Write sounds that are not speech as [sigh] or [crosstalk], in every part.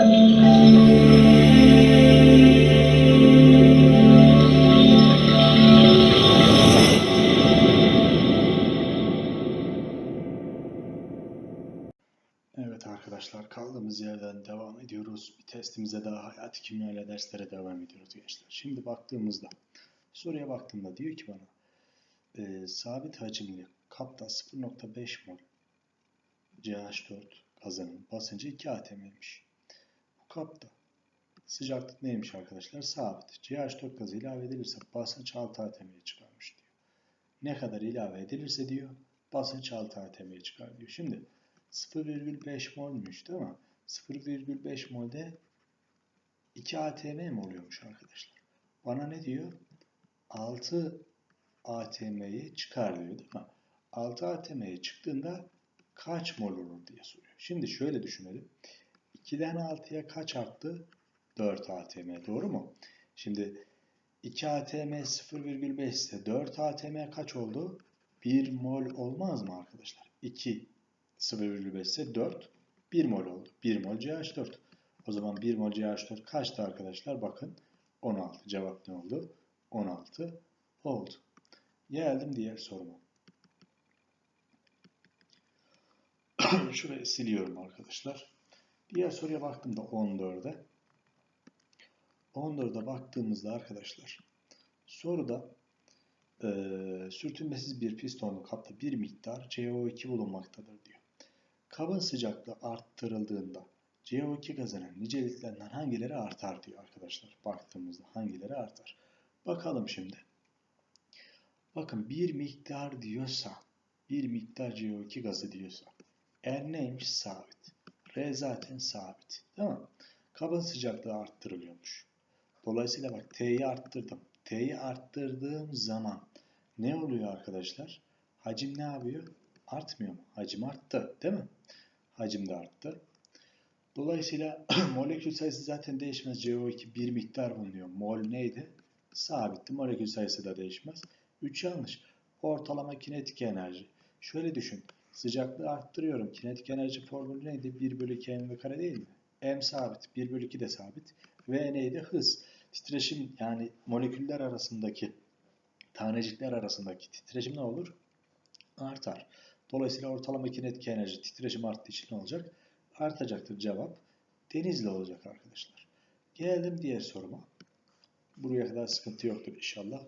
Evet arkadaşlar kaldığımız yerden devam ediyoruz. Bir testimize daha hayat kimya ile derslere devam ediyoruz gençler. Şimdi baktığımızda soruya baktığımda diyor ki bana e, sabit hacimli kapta 0.5 mol CH4 gazının basıncı 2 atm'ymiş. Kapta sıcaklık neymiş arkadaşlar? Sabit. CH4 gazı ilave edilirse basınç 6 atm'ye çıkarmış diyor. Ne kadar ilave edilirse diyor basınç 6 atm'ye çıkar diyor. Şimdi 0,5 molmüş değil mi? 0,5 molde 2 atm mi oluyormuş arkadaşlar? Bana ne diyor? 6 atm'yi çıkar diyor değil mi? 6 atm'ye çıktığında kaç mol olur diye soruyor. Şimdi şöyle düşünelim. 2'den 6'ya kaç arttı? 4 atm. Doğru mu? Şimdi 2 atm 0,5 ise 4 atm kaç oldu? 1 mol olmaz mı arkadaşlar? 2 0,5 ise 4 1 mol oldu. 1 mol CH4. O zaman 1 mol CH4 kaçtı arkadaşlar? Bakın 16. Cevap ne oldu? 16 oldu. Geldim diğer soruma. [clears throat] Şurayı siliyorum arkadaşlar. Diğer soruya baktığımda 14'e. 14'e baktığımızda arkadaşlar soruda e, sürtünmesiz bir pistonlu kapta bir miktar CO2 bulunmaktadır diyor. Kabın sıcaklığı arttırıldığında CO2 gazının niceliklerinden hangileri artar diyor arkadaşlar. Baktığımızda hangileri artar. Bakalım şimdi. Bakın bir miktar diyorsa, bir miktar CO2 gazı diyorsa, R neymiş? Sabit. R zaten sabit. Değil mi? Kabın sıcaklığı arttırılıyormuş. Dolayısıyla bak T'yi arttırdım. T'yi arttırdığım zaman ne oluyor arkadaşlar? Hacim ne yapıyor? Artmıyor mu? Hacim arttı. Değil mi? Hacim de arttı. Dolayısıyla [clears throat] molekül sayısı zaten değişmez. CO2 bir miktar bulunuyor. Mol neydi? Sabitti. Molekül sayısı da değişmez. 3 yanlış. Ortalama kinetik enerji. Şöyle düşün. Sıcaklığı arttırıyorum. Kinetik enerji formülü neydi? 1 bölü 2 mv kare değil mi? M sabit. 1 bölü 2 de sabit. V neydi? Hız. Titreşim yani moleküller arasındaki tanecikler arasındaki titreşim ne olur? Artar. Dolayısıyla ortalama kinetik enerji titreşim arttığı için ne olacak? Artacaktır cevap. Denizli olacak arkadaşlar. Geldim diğer soruma. Buraya kadar sıkıntı yoktur inşallah.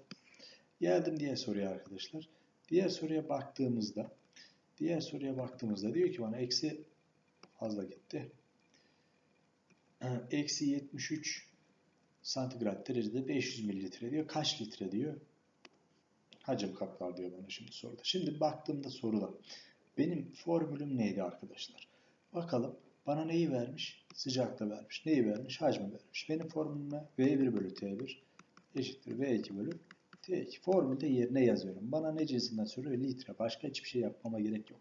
Geldim diğer soruya arkadaşlar. Diğer soruya baktığımızda diğer soruya baktığımızda diyor ki bana eksi fazla gitti. Eksi 73 santigrat derecede 500 mililitre diyor. Kaç litre diyor? Hacim kaplar diyor bana şimdi soruda. Şimdi baktığımda soruda benim formülüm neydi arkadaşlar? Bakalım bana neyi vermiş? Sıcaklığı vermiş. Neyi vermiş? Hacmi vermiş. Benim formülüme V1 bölü T1 eşittir V2 bölü T2. Formülde yerine yazıyorum. Bana ne cinsinden soruyor? Litre. Başka hiçbir şey yapmama gerek yok.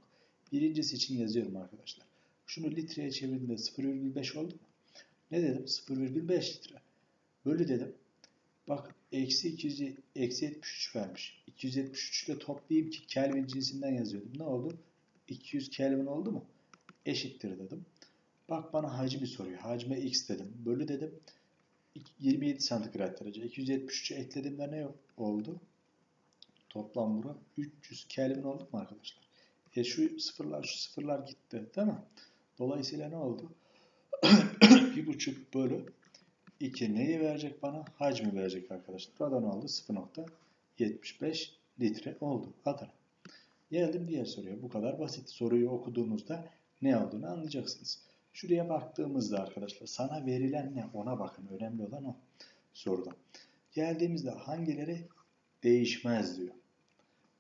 Birincisi için yazıyorum arkadaşlar. Şunu litreye çevirdiğimde 0,5 oldu mu? Ne dedim? 0,5 litre. Bölü dedim. Bak eksi 200, eksi 73 vermiş. 273 ile toplayayım ki Kelvin cinsinden yazıyordum. Ne oldu? 200 Kelvin oldu mu? Eşittir dedim. Bak bana hacmi soruyor. Hacme x dedim. Bölü dedim. 27 santigrat derece. 273'ü eklediğimde ne oldu? Toplam bura 300 Kelvin oldu mu arkadaşlar? E şu sıfırlar şu sıfırlar gitti değil mi? Dolayısıyla ne oldu? [coughs] 1,5 bölü 2 neyi verecek bana? Hacmi verecek arkadaşlar. Burada ne oldu? 0.75 litre oldu. Adana. Geldim diğer soruya. Bu kadar basit. Soruyu okuduğunuzda ne olduğunu anlayacaksınız. Şuraya baktığımızda arkadaşlar sana verilen ne? Ona bakın. Önemli olan o soruda. Geldiğimizde hangileri değişmez diyor.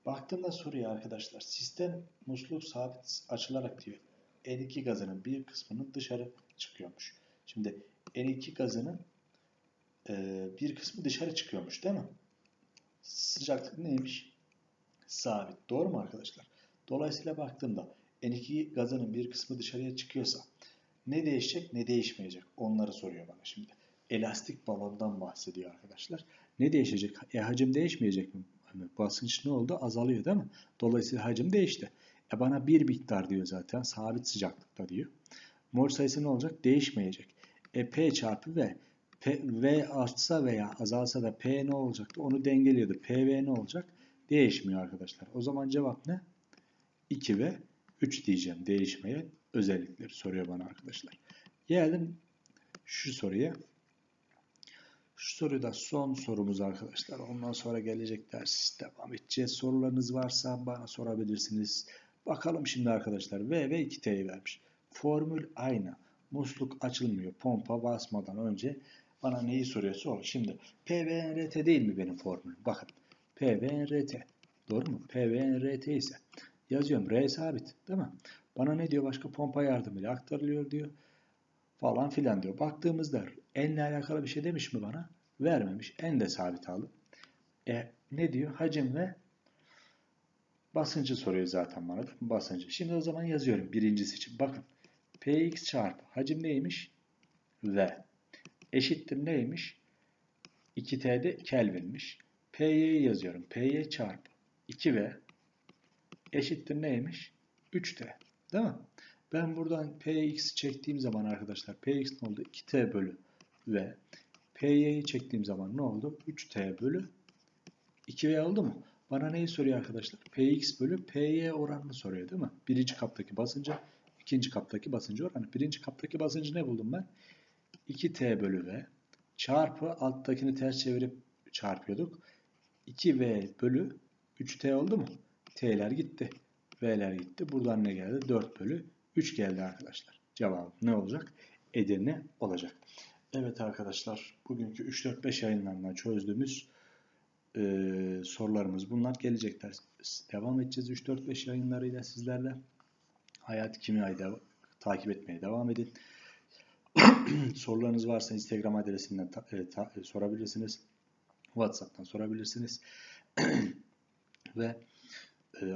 Baktığımda soruya arkadaşlar sistem musluk sabit açılarak diyor. N2 gazının bir kısmının dışarı çıkıyormuş. Şimdi N2 gazının e, bir kısmı dışarı çıkıyormuş değil mi? Sıcaklık neymiş? Sabit. Doğru mu arkadaşlar? Dolayısıyla baktığımda N2 gazının bir kısmı dışarıya çıkıyorsa ne değişecek ne değişmeyecek onları soruyor bana şimdi. Elastik balondan bahsediyor arkadaşlar. Ne değişecek? E hacim değişmeyecek mi? Hani basınç ne oldu? Azalıyor değil mi? Dolayısıyla hacim değişti. E bana bir miktar diyor zaten. Sabit sıcaklıkta diyor. Mol sayısı ne olacak? Değişmeyecek. E, P çarpı V. P, v artsa veya azalsa da P ne olacaktı? Onu dengeliyordu. PV ne olacak? Değişmiyor arkadaşlar. O zaman cevap ne? 2 ve 3 diyeceğim. Değişmeye özellikleri soruyor bana arkadaşlar. Geldim şu soruya. Şu soru da son sorumuz arkadaşlar. Ondan sonra gelecek ders devam edeceğiz. Sorularınız varsa bana sorabilirsiniz. Bakalım şimdi arkadaşlar. V ve 2T'yi vermiş. Formül aynı. Musluk açılmıyor. Pompa basmadan önce bana neyi soruyorsa o. Şimdi PVNRT değil mi benim formülüm? Bakın. PVNRT. Doğru mu? PVNRT ise yazıyorum. R sabit. Değil mi? Bana ne diyor? Başka pompa yardımıyla aktarılıyor diyor. Falan filan diyor. Baktığımızda enle alakalı bir şey demiş mi bana? Vermemiş. En de sabit aldım. E ne diyor? Hacim ve basıncı soruyor zaten bana. Basıncı. Şimdi o zaman yazıyorum birincisi için. Bakın. Px çarpı hacim neymiş? V. Eşittir neymiş? 2T'de Kelvin'miş. Py'yi yazıyorum. Py çarpı 2V eşittir neymiş? 3T. Değil mi? Ben buradan Px çektiğim zaman arkadaşlar Px ne oldu? 2T bölü V. Py'yi çektiğim zaman ne oldu? 3T bölü 2V oldu mu? Bana neyi soruyor arkadaşlar? Px bölü Py oranını soruyor değil mi? Birinci kaptaki basıncı, ikinci kaptaki basıncı oranı. Birinci kaptaki basıncı ne buldum ben? 2T bölü V çarpı alttakini ters çevirip çarpıyorduk. 2V bölü 3T oldu mu? T'ler gitti. V'ler gitti. Buradan ne geldi? 4 bölü 3 geldi arkadaşlar. Cevabı ne olacak? Edirne olacak. Evet arkadaşlar bugünkü 3-4-5 yayınlarından çözdüğümüz e, sorularımız bunlar. Gelecek ders devam edeceğiz 3-4-5 yayınlarıyla sizlerle. Hayat Kimya'yı da takip etmeye devam edin. [coughs] Sorularınız varsa Instagram adresinden e, e, sorabilirsiniz. WhatsApp'tan sorabilirsiniz. [coughs] Ve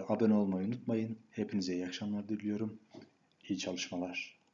abone olmayı unutmayın. Hepinize iyi akşamlar diliyorum. İyi çalışmalar.